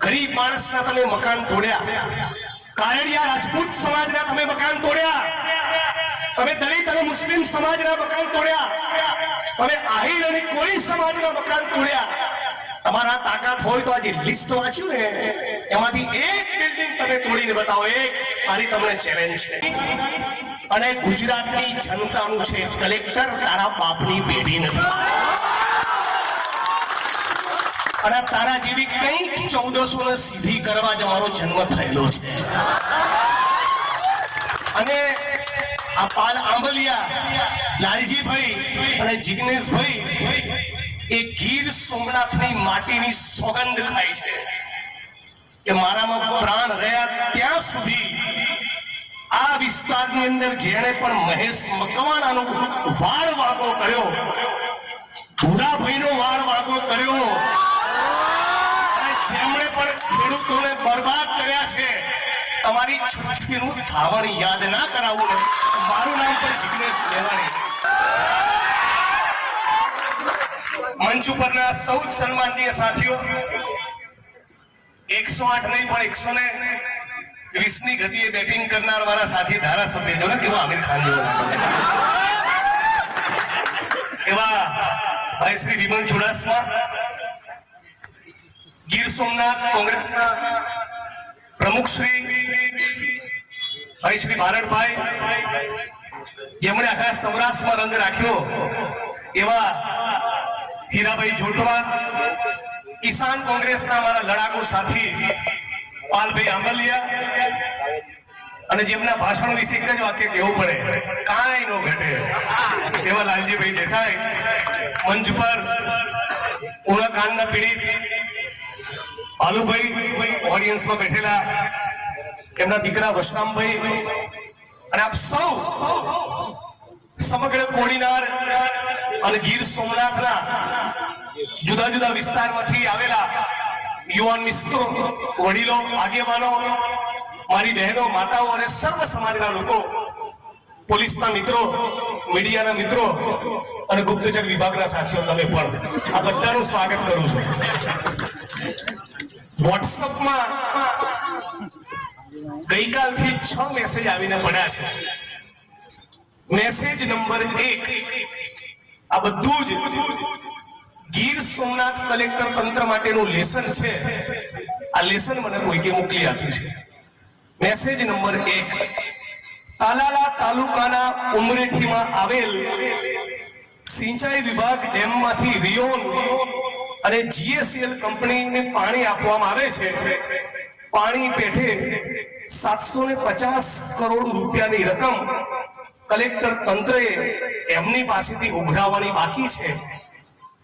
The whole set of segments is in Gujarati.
ગરીબ માણસના તમે મકાન તોડ્યા. કારડિયા રાજપૂત સમાજના તમે મકાન તોડ્યા. તમે દલિત અને મુસ્લિમ સમાજના મકાન તોડ્યા. તમે આહિર અને કોળી સમાજના મકાન તોડ્યા. તમારા તાકાત હોય તો આજે લિસ્ટ વાંચ્યું ને, એમાંથી એક બિલ્ડિંગ તમે તોડીને બતાવો. એક, મારી તમને ચેલેન્જ છે. અને ગુજરાતની જનતાનું છે કલેક્ટર તારા બાપની પેઢી નથી. અને તારા જેવી કઈ ચૌદસો ને સીધી કરવા જ મારો જન્મ થયેલો છે. અને આ પાલ આંબલિયા, લાલજીભાઈ અને જિગ્નેશભાઈ, એ ગીર સોમનાથની માટીની સોગંધ ખાય છે. કે મારામાં પ્રાણ રહ્યા ત્યાં સુધી આ વિસ્તારની અંદર જેણે પણ મહેશ મકવાણાનો વાળ વાગો કર્યો જેમણે પણ ખેડૂતોને બરબાદ કર્યા છે, તમારી છૂટકીનું થાવણ યાદ ના કરાવવું ને મારું નામ પણ જિગ્નેશ મેવાણી. મંચ ઉપરના સૌ સન્માનીય સાથીઓ, એકસો આઠ નહીં પણ એકસો ને વીસની ગતિએ બેટિંગ કરનાર મારા સાથી ધારાસભ્ય ને કેવા આમિર ખાન જેવો એવા ભાઈ શ્રી વિમલ ચુડાસમા ગીર સોમનાથ કોંગ્રેસ પ્રમુખ શ્રી ભાઈ શ્રી ભારતભાઈ જેમણે આખા સૌરાષ્ટ્રમાં રંગ રાખ્યો એવા હીરાભાઈ જોટવા કિસાન કોંગ્રેસના મારા લડાકુ સાથી પાલભાઈ આંબલિયા અને જેમના ભાષણ વિશે એક જ વાક્ય કહેવું પડે, કાંઈ નો ઘટે. એવા લાલજીભાઈ દેસાઈ, મંચ પર પૂર્ણ કાંડના પીડિત ભાલુભાઈ ઓડિયન્સમાં બેઠેલા, એમના દીકરા વસરામભાઈ અને આપ સૌ સમગ્ર કોડીનાર અને ગીર સોમનાથના જુદા જુદા વિસ્તારમાંથી આવેલા યુવાન મિત્રો વડીલો, આગેવાનો, મારી બહેનો, માતાઓ અને સર્વ સમાજના લોકો, પોલીસના મિત્રો, મીડિયાના મિત્રો અને ગુપ્તચર વિભાગના સાથીઓ, તમે પણ આ બધાનું સ્વાગત કરું છું. વોટ્સઅપમાં ગઈકાલથી છ મેસેજ આવીને પડ્યા છે. મેસેજ નંબર એક, આ બધું જ ગીર સોમનાથ કલેક્ટર તંત્ર માટેનું લેસન છે. આ લેસન મને કોઈકે મોકલી આપ્યું છે. મેસેજ નંબર એક, તાલાલા તાલુકાના ઉમરેઠીમાં આવેલ સિંચાઈ વિભાગ ડેમમાંથી રિયોન અને જીએસએલ કંપનીને પાણી આપવામાં આવે છે. પાણી પેઠે સાતસો કરોડ રૂપિયાની રકમ કલેક્ટર તંત્રએ એમની પાસેથી ઉઘરાવવાની બાકી છે.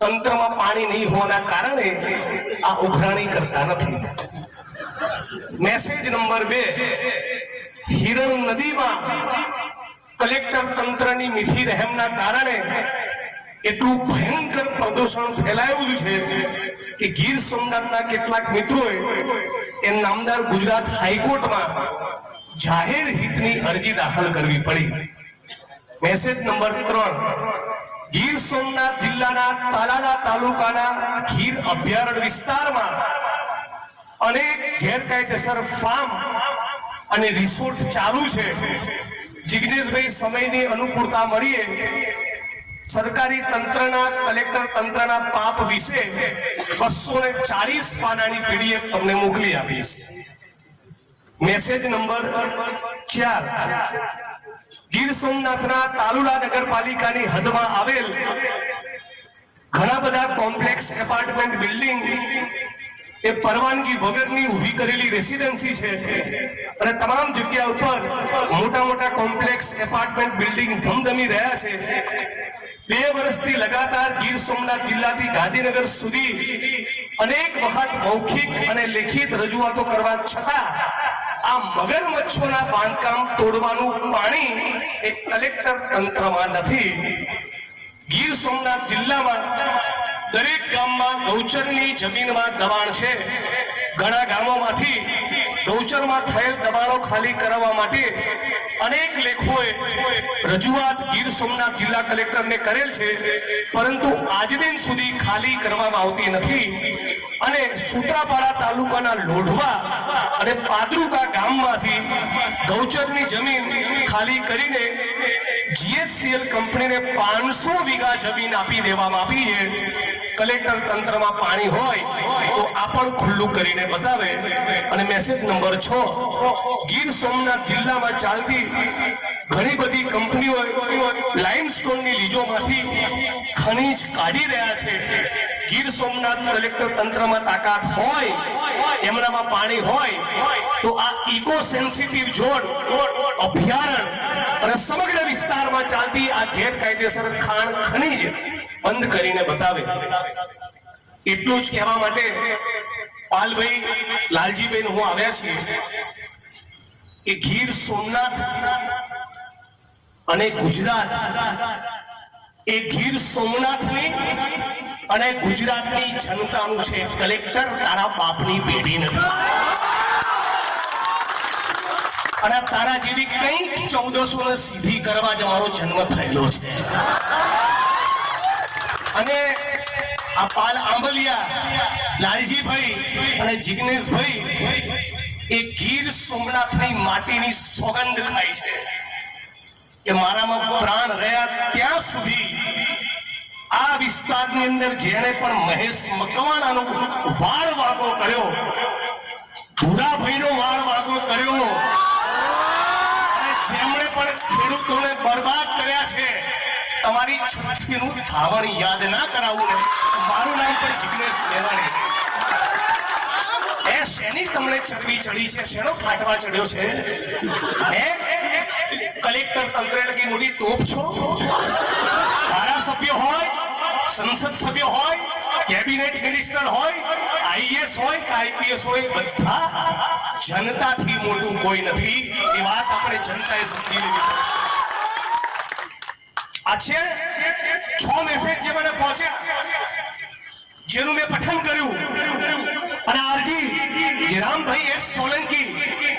તંત્રમાં પાણી નહીં હોવાના કારણે આ ઉઘરાણી કરતા નથી. મેસેજ નંબર બે, હિરણ નદીમાં કલેક્ટર તંત્રની મીઠી રહેમના કારણે એટલું ભયંકર પ્રદૂષણ ફેલાયેલું છે કે ગીર સોમનાથના કેટલાક મિત્રોએ એ નામદાર ગુજરાત હાઈકોર્ટમાં જાહેર હિતની અરજી દાખલ કરવી પડી. મેસેજ નંબર ત્રણ, ગીર સોમનાથ જિલ્લાના તાલાલા તાલુકાના ગીર અભયારણ્ય વિસ્તારમાં અનેક ગેરકાયદેસર ફાર્મ અને રિસોર્ટ ચાલુ છે. જિગ્નેશભાઈ સમયની અનુકૂળતા મળીએ સરકારી તંત્રના, કલેક્ટર તંત્રના પાપ વિશે બસો ને ચાલીસ પાનાની પીડીએફ તમને મોકલી આપીશ. મેસેજ નંબર ચાર. ગીર સોમનાથના તાલુલા નગરપાલિકાની હદમાં આવેલ ઘણા બધા કોમ્પ્લેક્સ એપાર્ટમેન્ટ બિલ્ડિંગ એ પરવાનગી વગરની ઊભી કરેલી રેસિડેન્સી છે. અને તમામ જગ્યા ઉપર મોટા મોટા કોમ્પ્લેક્સ એપાર્ટમેન્ટ બિલ્ડિંગ ધમધમી રહ્યા છે. બે વર્ષથી લગાતાર ગીર સોમનાથ જિલ્લાથી ગાંધીનગર સુધી અનેક વખત મૌખિક અને લેખિત રજૂઆતો કરવા છતાં આ મગરમચ્છોના બાંધકામ તોડવાનું પાણી એ કલેક્ટર તંત્રમાં નથી. ગીર સોમનાથ જિલ્લામાં દરેક ગામમાં ગૌચરની જમીનમાં દબાણ છે. ઘણા ગામોમાંથી ગૌચરમાં થયેલ દબાણો ખાલી કરાવવા માટે અનેક લેખોએ રજૂઆત ગીર સોમનાથ જિલ્લા કલેક્ટરને કરેલ છે. પરંતુ આજ સુધી ખાલી કરવામાં આવતી નથી અને સુત્રાપાડા તાલુકાના લોઢવા અને પાદરુકા ગામમાંથી ગૌચરની જમીન ખાલી કરીને જીએસસીએલ કંપનીને પાંચસો વીઘા જમીન આપી દેવામાં આવી છે. કલેક્ટર તંત્રમાં પાણી હોય તો આ પણ ખુલ્લું કરીને બતાવે. અને મેસેજ નંબર છ, ગીર સોમનાથ જિલ્લામાં ચાલતી ઘણી બધી કંપનીઓ લાઇમસ્ટોનની લીજોમાંથી ખનીજ કાઢી રહ્યા છે. ગીર સોમનાથ કલેક્ટર તંત્રમાં તાકાત હોય, એમનામાં પાણી હોય, તો આ ઇકો સેન્સિટિવ ઝોન અભયારણ્ય અને સમગ્ર વિસ્તારમાં ચાલતી આ ગેરકાયદેસર ખાણ ખનીજ બંધ કરીને બતાવે. એટલું જ કહેવા માટે પાલભાઈ લાલજીબેન હું આવ્યા છીએ કે ગીર સોમનાથ અને ગુજરાત, એ ગીર સોમનાથની અને ગુજરાતની જનતાનું છે. કલેક્ટર, તારા બાપની પેઢી નથી. અને તારા જેવી કઈ ચૌદસો ને સીધી કરવા જ મારો જન્મ થયેલો છે. અને આ પાલ આંબલિયા, લાલજીભાઈ અને જિગ્નેશભાઈ, એ ગીર સોમનાથની માટીની સોગંધ ખાય છે. કે મારામાં પ્રાણ રહ્યા ત્યાં સુધી આ વિસ્તારની અંદર જેણે પણ મહેશ મકવાણાનો વાળ વાગો કર્યો ભૂરાભાઈનો વાળ વાગો કર્યો જેમણે પણ ખેડૂતોને બરબાદ કર્યા છે, તમારી છઠ્ઠીનું થાવણ યાદ ના કરાવવું ને મારું નામ પણ જિગ્નેશ મેવાણી. એ શેની તમને ચરબી ચડી છે? શેનો ફાટવા ચડ્યો છે? હે? કલેક્ટર તંત્ર લગી મોટી તોપ છો? ધારાસભ્ય હોય, સંસદ સભ્ય હોય, કેબિનેટ મિનિસ્ટર હોય આઈએસ હોય કે આઈપીએસ હોય, બધા જનતાથી મોટું કોઈ નથી. એ વાત આપણે જનતાએ સમજી લેવી. આ છે છ મેસેજ જે મને પહોંચ્યા. જેનું મેં પઠન કર્યું. અને અરજી જે રામભાઈ એસ સોલંકી,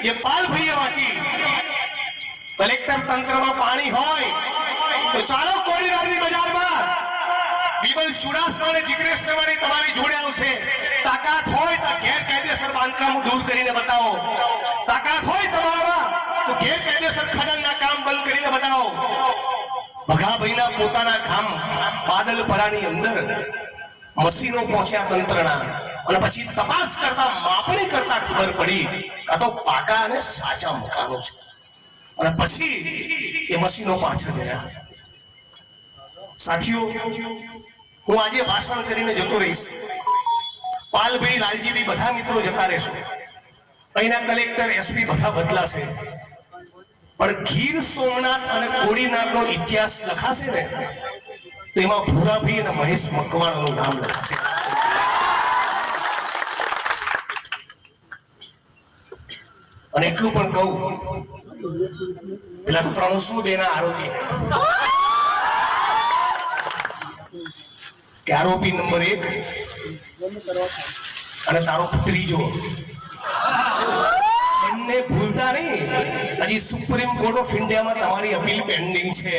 જે પાલભાઈએ વાંચી. કલેક્ટર તંત્રમાં પાણી હોય, તો ચાલો કોળીનારની બજારમાં બીબલ ચુડાસમા અને જિગ્નેશ મેવાણી તમારી જોડે આવશે. તાકાત હોય તો ગેરકાયદેસર બાંધકામ દૂર કરીને બતાવો. તાકાત હોય તમારામાં તો ગેરકાયદેસર ખનનના કામ બંધ કરીને બતાવો. ભગાભાઈના પોતાના ગામ બાદલપરાની અંદર મશીનો પહોંચ્યા તંત્રના. અને પછી તપાસ કરતા, માપણી કરતા ખબર પડી કાં તો પાકા અને સાચા મકાનો છે. અને પછી એ મશીનો પાછળ ગયા. સાથીઓ હું આજે ભાષણ કરીને જતો રહીશ. પાલભાઈ લાલજીભાઈ બધા મિત્રો જતા રહેશું. અહીંના કલેક્ટર એસપી બધા બદલાશે. પણ ગીર સોમનાથ અને કોડીનાથનો ઇતિહાસ લખાશે ને, તો એમાં ભૂરાભાઈ અને મહેશ મકવાણાનું નામ લખાશે. અને એટલું પણ કહું, પેલા ત્રણસો બે ના આરોપી. કે આરોપી નંબર એક અને તારો ત્રીજો એમને ભૂલતા નહીં. હજી સુપ્રીમ કોર્ટ ઓફ ઇન્ડિયામાં તમારી અપીલ પેન્ડિંગ છે.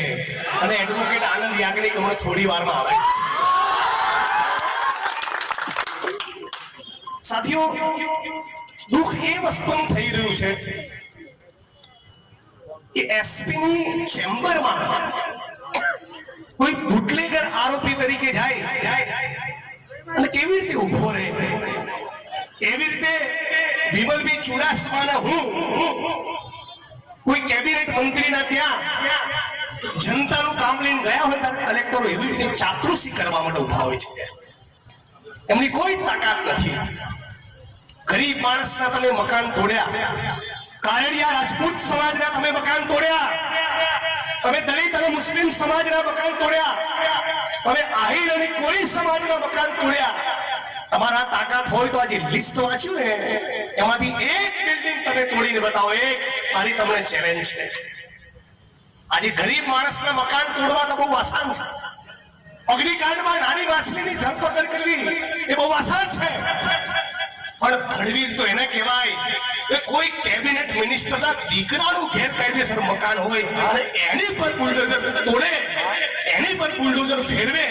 અને એડવોકેટ આનંદ યાજ્ઞિક હમણાં થોડી વારમાં આવે સાથીઓ, દુઃખ એ વસ્તુનું થઈ રહ્યું છે કે એસપીની ચેમ્બરમાં કોઈ બુટલેગર આરોપી તરીકે જાય. અને કેવી રીતે ઊભો રહે? એવી રીતે વિમલભાઈ ચુડાસમાના હું, કોઈ કેબિનેટ મંત્રીના ત્યાં જનતાનું કામ લઈને ગયા હોય ત્યારે કલેક્ટરો એવી રીતે ચાપલુસી કરવા માટે ઊભા હોય છે. એમની કોઈ તાકાત નથી. ગરીબ માણસના તમે મકાન તોડ્યા. કારડિયા રાજપૂત સમાજના તમે મકાન તોડ્યા. તમે દલિત અને મુસ્લિમ સમાજના મકાન તોડ્યા. અમે આહિર અને કોળી સમાજના મકાન તોડ્યા. તમારા તાકાત હોય તો આજે લિસ્ટ વાંચ્યું ને, એમાંથી એક બિલ્ડિંગ તમે તોડીને બતાવો. એક, મારી તમને ચેલેન્જ છે. આજે ગરીબ માણસના મકાન તોડવા તો બહુ આસાન છે. અગ્નિકાંડમાં નાની માછલીની ધરપકડ કરવી એ બહુ આસાન છે. પણ ભડવીર તો એને કહેવાય કોઈ કેબિનેટ મિનિસ્ટરના દીકરાનું ગેરકાયદેસર મકાન હોય અને એની પર બુલડોઝર તોડે, એની પર બુલડોઝર ફેરવે,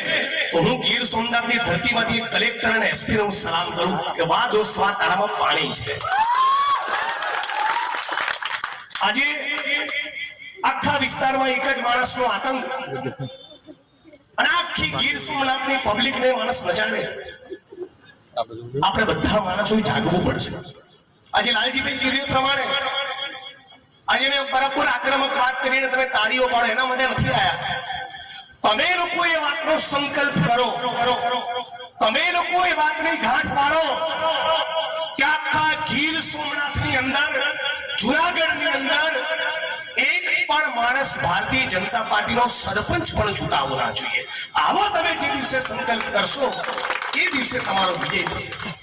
તો હું ગીર સોમનાથની ધરતીમાંથી કલેક્ટર અને એસપીને હું સલામ કરું કે, વાહ દોસ્ત વાહ તારામાં પાણી છે. આજે આખા વિસ્તારમાં એક જ માણસનો આતંક. અને આખી ગીર સોમનાથની પબ્લિકને માણસ નજાડે આપણે બધા માણસો જાગવું પડશે. આજે લાલજીભાઈ કીધું એ પ્રમાણે. આજે મેં બરાબર આક્રમક વાત કરીને તમે તાળીઓ પાડો, એના માટે નથી આયા. તમે લોકો એ વાતનો સંકલ્પ કરો. તમે લોકો એ વાતની ગાંઠ પાડો કે આખા ગીર સોમનાથની અંદર, જુનાગઢની અંદર એક પણ માણસ ભારતીય જનતા પાર્ટીનો સરપંચ પણ ચૂંટાવો ના જોઈએ. આવો તમે જે દિવસે સંકલ્પ કરશો, એ દિવસે તમારો વિજય થશે.